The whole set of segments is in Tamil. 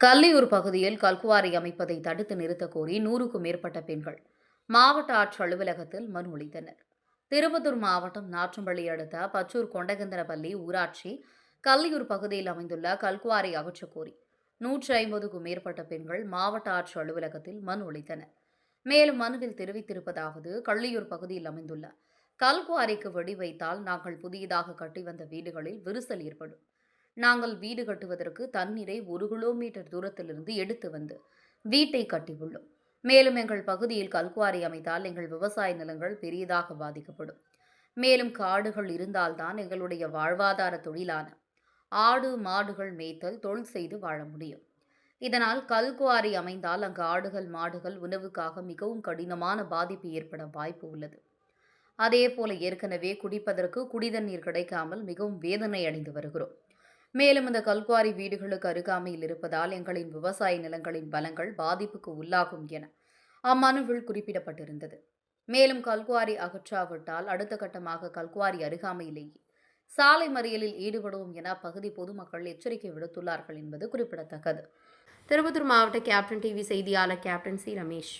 கல்லியூர் பகுதியில் கல்குவாரி அமைப்பதை தடுத்து நிறுத்த கோரி நூறுக்கும் மேற்பட்ட பெண்கள் மாவட்ட ஆட்சி அலுவலகத்தில் மனு அளித்தனர். திருப்பத்தூர் மாவட்டம் நாற்றம்பள்ளி அடுத்த பச்சூர் கொண்டகந்தரப்பள்ளி ஊராட்சி கல்லியூர் பகுதியில் அமைந்துள்ள கல்குவாரி அகற்ற கோரி நூற்றி ஐம்பதுக்கும் மேற்பட்ட பெண்கள் மாவட்ட ஆட்சி அலுவலகத்தில் மனு அளித்தனர். மேலும் மனுவில் தெரிவித்திருப்பதாவது கள்ளியூர் பகுதியில் அமைந்துள்ள கல்குவாரிக்கு வெடி வைத்தால் நாங்கள் புதியதாக கட்டி வந்த வீடுகளில் விரிசல் ஏற்படும். நாங்கள் வீடு கட்டுவதற்கு தண்ணீரை ஒரு கிலோமீட்டர் தூரத்திலிருந்து எடுத்து வந்து வீட்டை கட்டியுள்ளோம். மேலும் எங்கள் பகுதியில் கல்குவாரி அமைத்தால் எங்கள் விவசாய நிலங்கள் பெரியதாக பாதிக்கப்படும். மேலும் காடுகள் இருந்தால்தான் எங்களுடைய வாழ்வாதார தொழிலான ஆடு மாடுகள் மேய்த்தல் தொழில் செய்து வாழ முடியும். இதனால் கல்குவாரி அமைந்தால் அங்கு ஆடுகள் மாடுகள் உணவுக்காக மிகவும் கடினமான பாதிப்பு ஏற்பட வாய்ப்பு உள்ளது. அதே போல ஏற்கனவே குடிப்பதற்கு குடிதண்ணீர் கிடைக்காமல் மிகவும் வேதனை அடைந்து வருகிறோம். மேலும் இந்த கல்குவாரி வீடுகளுக்கு அருகாமையில் இருப்பதால் எங்களின் விவசாய நிலங்களின் பலங்கள் பாதிப்புக்கு உள்ளாகும் என அம்மனுவில் குறிப்பிடப்பட்டிருந்தது. மேலும் கல்குவாரி அகற்றாவிட்டால் அடுத்த கட்டமாக கல்குவாரி அருகாமையிலேயே சாலை மறியலில் ஈடுபடுவோம் என அப்பகுதி பொதுமக்கள் எச்சரிக்கை விடுத்துள்ளார்கள் என்பது குறிப்பிடத்தக்கது. திருப்பத்தூர் மாவட்ட கேப்டன் டிவி செய்தியாளர் கேப்டன் சி ரமேஷ்.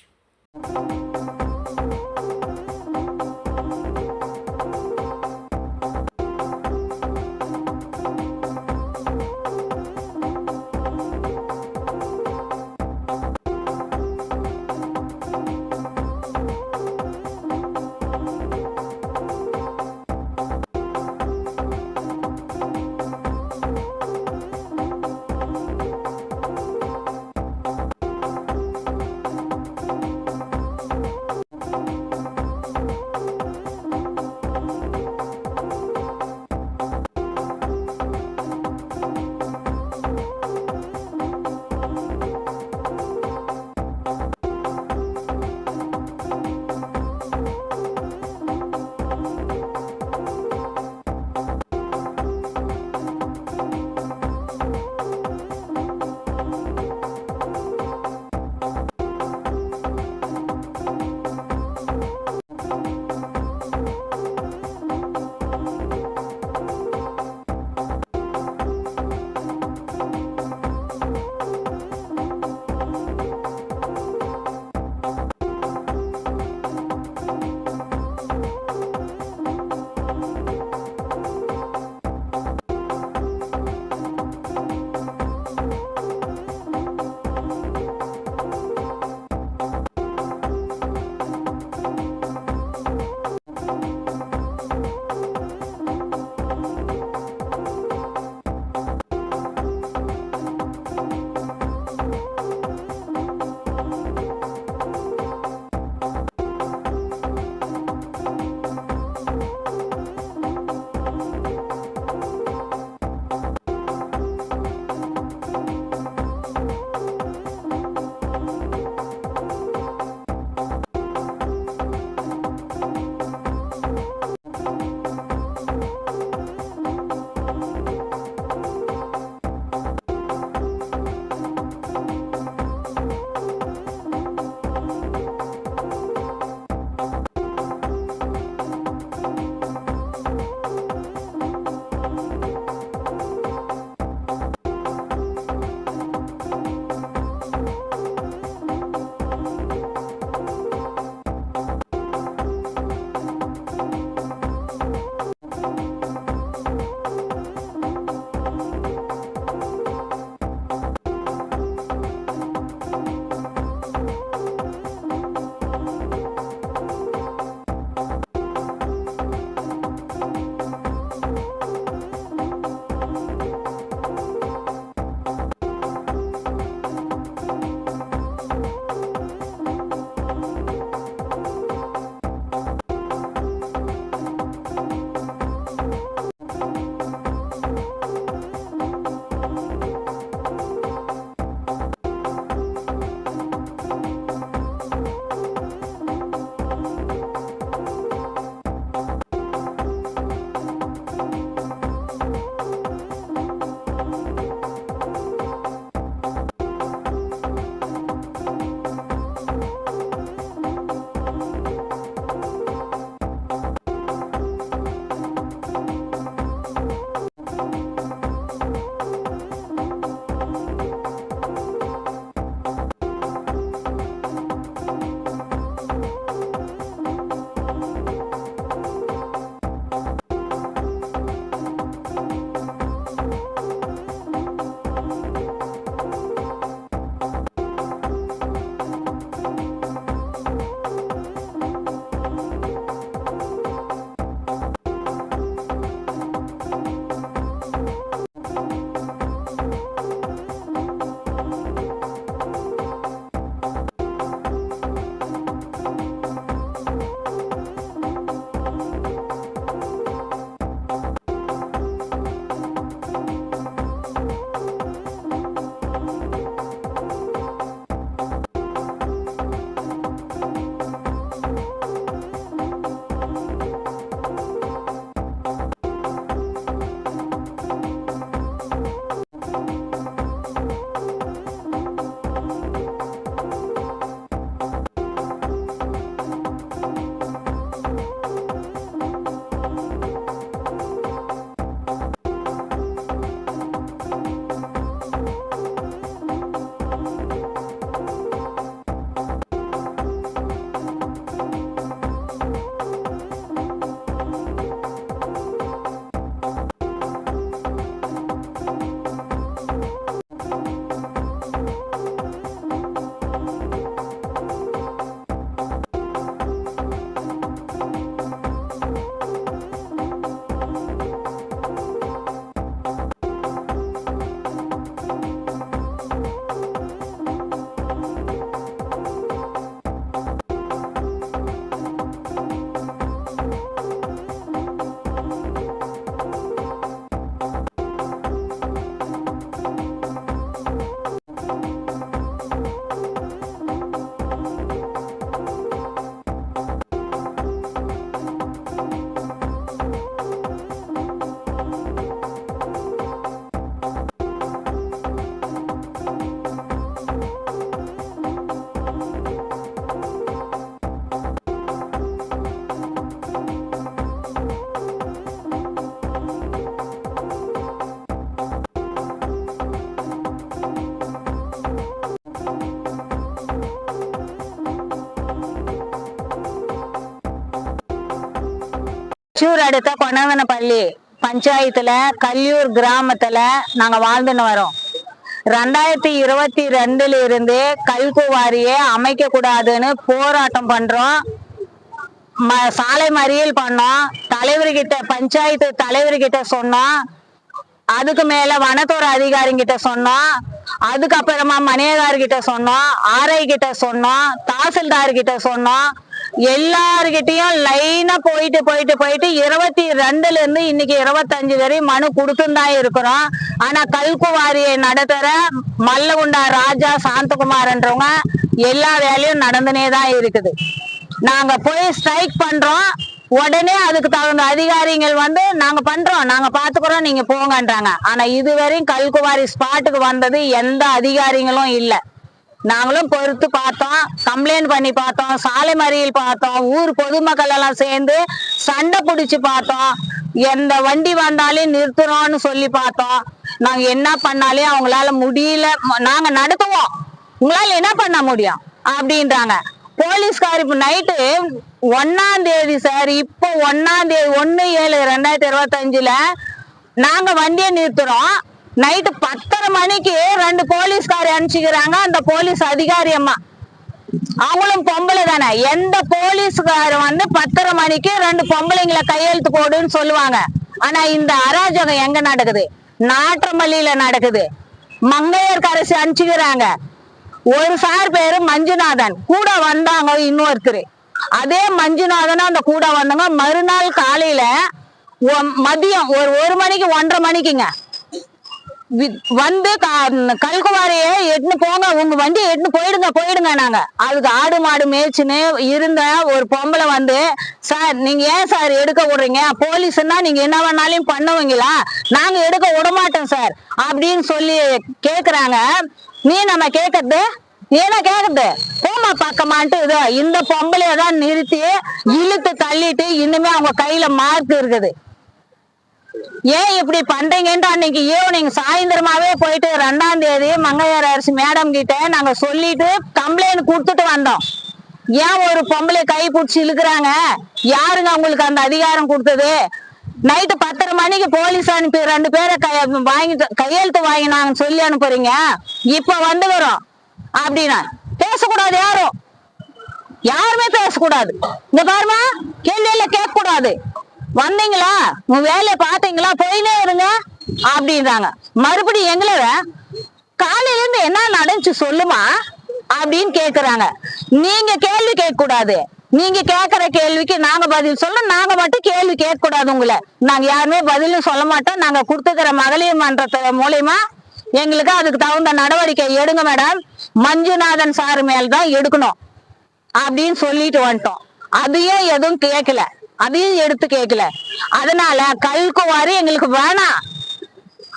பச்சூர் அடுத்த பள்ளி பஞ்சாயத்துல கல்லியூர் கிராமத்துல நாங்க வாழ்ந்துன்னு வரோம். ரெண்டாயிரத்தி இருபத்தி ரெண்டுல இருந்து கல்குவாரியை அமைக்க கூடாதுன்னு போராட்டம் பண்றோம். ம- சாலை மறியல் பண்ணோம். தலைவர்கிட்ட பஞ்சாயத்து தலைவர்கிட்ட சொன்னோம். அதுக்கு மேல வனத்துறை அதிகாரிங்கிட்ட சொன்னோம். அதுக்கப்புறமா மணியகார்கிட்ட சொன்னோம். ஆர்ஐ கிட்ட சொன்னோம். தாசில்தார் கிட்ட சொன்னோம். எல்லார்கிட்டயும் லைனா போயிட்டு போயிட்டு போயிட்டு இருபத்தி ரெண்டுல இருந்து இன்னைக்கு இருபத்தஞ்சு வரையும் மனு கொடுத்துதான் தான் இருக்கிறோம். ஆனா கல்குவாரியை நடத்துற மல்லகுண்டா ராஜா சாந்தகுமார்ன்றவங்க எல்லா வேலையும் நடந்துனே தான் இருக்குது. நாங்க போய் ஸ்ட்ரைக் பண்றோம். உடனே அதுக்கு தகுந்த அதிகாரிகள் வந்து நாங்க பண்றோம் நாங்க பாத்துக்கிறோம் நீங்க போங்கன்றாங்க. ஆனா இதுவரையும் கல்குவாரி ஸ்பாட்டுக்கு வந்தது எந்த அதிகாரிகளும் இல்லை. நாங்களும் பொறுத்து பார்த்தோம் கம்ப்ளைண்ட் பண்ணி பார்த்தோம் சாலை மறியல் பார்த்தோம் ஊர் பொதுமக்கள் எல்லாம் சேர்ந்து சண்டை பிடிச்சி பார்த்தோம். எந்த வண்டி வந்தாலும் நிறுத்துறோம்னு சொல்லி பார்த்தோம். நாங்க என்ன பண்ணாலே அவங்களால முடியல. நாங்க நடத்துவோம். உங்களால என்ன பண்ண முடியும்? அப்படின்றாங்க. போலீஸ்கார் இப்ப நைட்டு ஒன்னாம் தேதி சார் இப்போ ஒன்னாம் தேதி ஒன்னு ஏழு ரெண்டாயிரத்தி இருபத்தஞ்சுல நாங்க வண்டியை நிறுத்துறோம். நைட்டு பத்தரை மணிக்கு ரெண்டு போலீஸ்காரி அனுப்பிச்சுக்கிறாங்க. அந்த போலீஸ் அதிகாரி அம்மா. அவங்களும் பொம்பளை தானே. எந்த போலீஸ்கார் வந்து பத்தரை மணிக்கு ரெண்டு பொம்பளைங்களை கையெழுத்து போடுன்னு சொல்லுவாங்க. ஆனா இந்த அராஜகம் எங்க நடக்குது? நாற்றமல்லியில நடக்குது. மங்கையர் கரசி அனுப்பிச்சுக்கிறாங்க. ஒரு சார் பேரு மஞ்சுநாதன். கூட வந்தாங்க இன்னொருத்தர். அதே மஞ்சுநாதன் அந்த கூட வந்தாங்க மறுநாள் காலையில ஒ- மதியம் ஒரு ஒரு மணிக்கு ஒன்றரை மணிக்குங்க. வந்து க- எட்டுன்னு போங்க. உங்க வண்டி எட்டுன்னு போயிடுங்க போயிடுங்க நாங்க. அதுக்கு ஆடு மாடு மேய்ச்சின்னு இருந்த ஒரு பொம்பளை வந்து சார் நீங்க ஏன் சார் எடுக்க விடுறீங்க? போலீஸ்னா நீங்க என்ன வேணாலும் பண்ணுவீங்களா? நாங்க எடுக்க விடமாட்டோம் சார். அப்படின்னு சொல்லி கேக்குறாங்க. நீ நம்ம கேக்குறது? நீ கேக்குது கேக்குறது. போமா பக்கமான்ட்டு இது இந்த பொம்பளையதான் நிறுத்தி இழுத்து தள்ளிட்டு இன்னுமே அவங்க கையில மார்க் இருக்குது. ஏன் இப்படி பண்றீங்கன்ட்டு அன்னைக்கு ஈவினிங் சாயந்தரமாவே போயிட்டு ரெண்டாம் தேதி மங்கையார் அரசு மேடம் கிட்ட நாங்க சொல்லிட்டு கம்ப்ளைண்ட் கொடுத்துட்டு வந்தோம். ஏன் ஒரு பொம்பளை கை பிடிச்சி இழுக்கிறாங்க? யாருங்க உங்களுக்கு அந்த அதிகாரம் கொடுத்தது? நைட்டு பத்தரை மணிக்கு போலீஸ் அனுப்பி ரெண்டு பேரை கை வாங்கிட்டு கையெழுத்து வாங்கினாங்கன்னு சொல்லி அனுப்புறீங்க. இப்ப வந்து வரும். அப்படின்னா பேசக்கூடாது யாரும். யாருமே பேசக்கூடாது. இந்த பாருமா கேள்வியில கேட்க கூடாது வந்தீங்களா? உங்க வேலையை பாத்தீங்களா போயினே இருங்க அப்படின்றாங்க. மறுபடியும் எங்களை காலையில இருந்து என்ன நடந்துச்சு சொல்லுமா? அப்படின்னு கேக்குறாங்க. நீங்க கேள்வி கேட்க கூடாது நீங்க கேக்குற கேள்விக்கு நாங்க பதில் சொல்ல நாங்க மட்டும் கேள்வி கேட்க கூடாது உங்களை. நாங்க யாருமே பதிலும் சொல்ல மாட்டோம். நாங்க கொடுத்துக்கிற மகளிர் மன்றத்தை மூலியமா எங்களுக்கு அதுக்கு தகுந்த நடவடிக்கை எடுங்க மேடம் மஞ்சுநாதன் சார் மேல் தான் எடுக்கணும் அப்படின்னு சொல்லிட்டு வந்துட்டோம். அதையும் எதுவும் கேட்கல அதையும் எடுத்து கேட்கல அதனால கல்குவாரி எங்களுக்கு வேணாம்.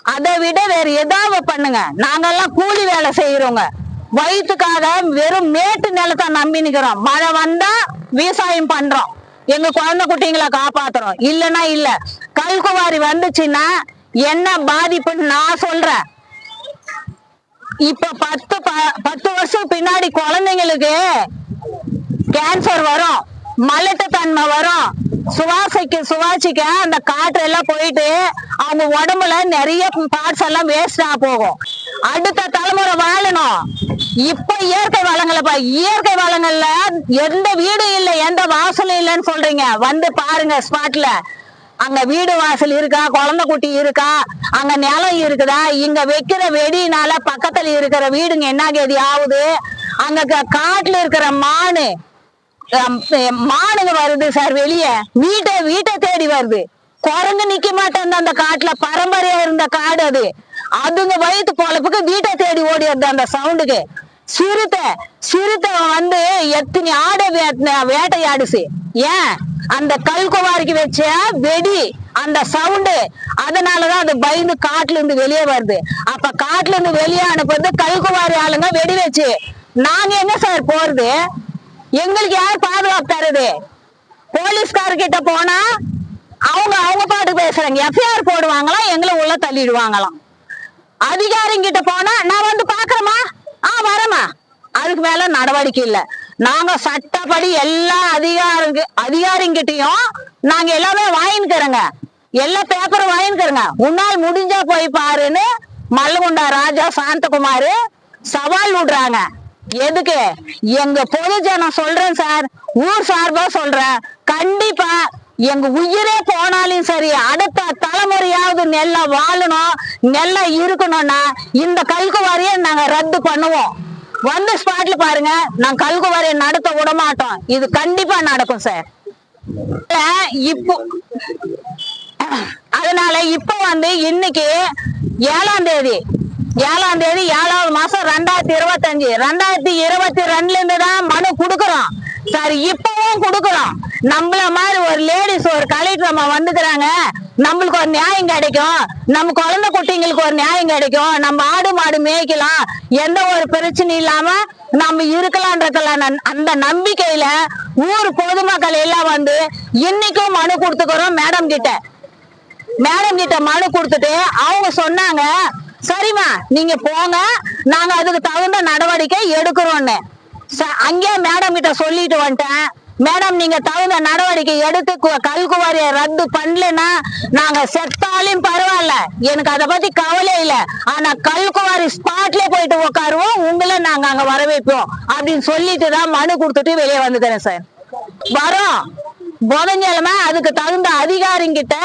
அதை விட வேற ஏதாவது பண்ணுங்க. நாங்கெல்லாம் கூலி வேலை செய்யறோங்க வயிற்றுக்காக வெறும் மேட்டு நிலத்தை நம்பி நிக்கிறோம். மழை வந்தா விவசாயம் பண்றோம். எங்க குழந்தை குட்டிங்களை காப்பாத்துறோம். இல்லைன்னா இல்ல. கல்குவாரி வந்துச்சுன்னா என்ன பாதிப்புன்னு நான் சொல்றேன். இப்ப பத்து ப- பத்து வருஷம் பின்னாடி குழந்தைங்களுக்கு கேன்சர் வரும். மலட்டு தன்மை வரும். சுவாசிக்க சுவாசிக்க அந்த காற்று எல்லாம் போயிட்டு அவங்க உடம்புல நிறைய பார்ட்ஸ் எல்லாம் வேஸ்டா போகும். அடுத்த தலைமுறை வாழணும். இப்ப இயற்கை வளங்களை பா இயற்கை வளங்கள்ல எந்த வீடும் இல்லை எந்த வாசலும் இல்லைன்னு சொல்றீங்க. வந்து பாருங்க ஸ்பாட்ல அங்க வீடு வாசல் இருக்கா குழந்தை குட்டி இருக்கா அங்க நிலம் இருக்குதா இங்க வைக்கிற வெடினால பக்கத்துல இருக்கிற வீடுங்க என்ன கதி ஆகுது? அங்க காட்டுல இருக்கிற மானு மானுங்க வருது சார் வெளிய. வீட்டை வீட்டை தேடி வருது. குரங்கு நிக்க மாட்டேன் அந்த காட்டுல. பரம்பரையா இருந்த காடு அது. அதுங்க வயிற்று பொழப்புக்கு வீட்டை தேடி ஓடிடுது அந்த சவுண்டுக்கு சிறுத்தை சிறுத்தை வந்து எத்தனை ஆடை வே- வேட்டையாடுச்சு. ஏன்? அந்த கல்குவாரிக்கு வச்ச வெடி அந்த சவுண்டு அதனாலதான் அது பயந்து காட்டுல இருந்து வெளியே வருது. அப்ப காட்டுல இருந்து வெளியே அனுப்புறது கல்குவாரி ஆளுங்க வெடி வச்சு. நாங்க என்ன சார் போறது? எங்களுக்கு யார் பாதுகாப்பு தருது? போலீஸ்கார கிட்ட போனா அவங்க அவங்க பாட்டு பேசுறாங்க. எஃப்ஐஆர் போடுவாங்களாம் எங்களை உள்ள தள்ளிடுவாங்களாம். அதிகாரிங்கிட்ட போனா நான் வந்து பாக்குறேமா ஆ வரேம்மா. அதுக்கு மேல நடவடிக்கை இல்ல. நாங்க சட்டப்படி எல்லா அதிகாரி அதிகாரிங்கிட்டையும் நாங்க எல்லாமே வாங்கிக்கிறோங்க எல்லா பேப்பரும் வாங்கிக்கிறோங்க உன்னால் முடிஞ்சா போய் பாருன்னு மல்லகுண்டா ராஜா சாந்தகுமார் சவால் விடுறாங்க. எதுக்கு? எங்க பொதுஜனம் சொல்றேன் சார். ஊர் சார்பா சொல்றேன். கண்டிப்பா எங்க உயிரே போனாலும் சரி அடுத்த தலைமுறையாவது நெல்ல வாழணும் நெல்ல இருக்கணும்னா இந்த கல்குவாரியை நாங்க ரத்து பண்ணுவோம். வந்த ஸ்பாட்ல பாருங்க நான் கல்குவாரியை நடத்த விட மாட்டோம். இது கண்டிப்பா நடக்கும் சார். இப்போ அதனால இப்ப வந்து இன்னைக்கு ஏழாம் தேதி ஏழாம் தேதி ஏழாவது மாசம் ரெண்டாயிரத்தி இருபத்தஞ்சு. ரெண்டாயிரத்தி இருபத்தி ரெண்டுல இருந்து தான் மனு கொடுக்குறோம். சார் இப்பவும் கொடுக்குறோம். நம்மள மாதிரி ஒரு லேடிஸ் ஒரு கலெக்டர் நம்ம வந்துக்கிறாங்க. நம்மளுக்கு ஒரு நியாயம் கிடைக்கும். நம்ம குழந்தை குட்டிங்களுக்கு ஒரு நியாயம் கிடைக்கும். நம்ம ஆடு மாடு மேய்க்கலாம். எந்த ஒரு பிரச்சனையும் இல்லாம நம்ம இருக்கலான்றதுல நன்- அந்த நம்பிக்கையில ஊர் பொதுமக்கள் எல்லாம் வந்து இன்னைக்கும் மனு கொடுத்துக்கிறோம் மேடம் கிட்ட. மேடம் கிட்ட மனு கொடுத்துட்டு அவங்க சொன்னாங்க சரிம்மா நீங்க போங்க. நாங்க அதுக்கு தகுந்த நடவடிக்கை எடுக்கிறோம்னு ச- அங்கேயே மேடம் கிட்ட சொல்லிட்டு வந்துட்டேன். மேடம் நீங்க தகுந்த நடவடிக்கை எடுத்து கு- கல்குவாரியை ரத்து பண்ணலன்னா நாங்க செத்தாலும் பரவாயில்ல. எனக்கு அதை பத்தி கவலை இல்ல. ஆனா கல்குவாரி ஸ்பாட்ல போயிட்டு உட்காருவோம் உங்களை நாங்க அங்க வர வைப்போம் அப்படின்னு சொல்லிட்டு தான் மனு கொடுத்துட்டு வெளியே வந்துக்கிறேன் சார் வரோம். புதன்கிழமை அதுக்கு தகுந்த அதிகாரிங்கிட்ட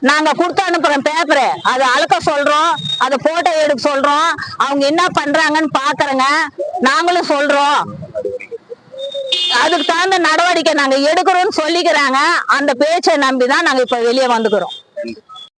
நாங்க கொடுத்து அனுப்புறோம் பேப்பரு அதை அழுக்க சொல்றோம். அதை போட்டோ எடுக்க சொல்றோம். அவங்க என்ன பண்றாங்கன்னு பாக்குறேங்க. நாங்களும் சொல்றோம். அதுக்கு தகுந்த நடவடிக்கை நாங்க எடுக்கிறோம்னு சொல்லிக்கிறாங்க. அந்த பேச்சை நம்பி தான் நாங்க இப்ப வெளியே வந்துக்கிறோம்.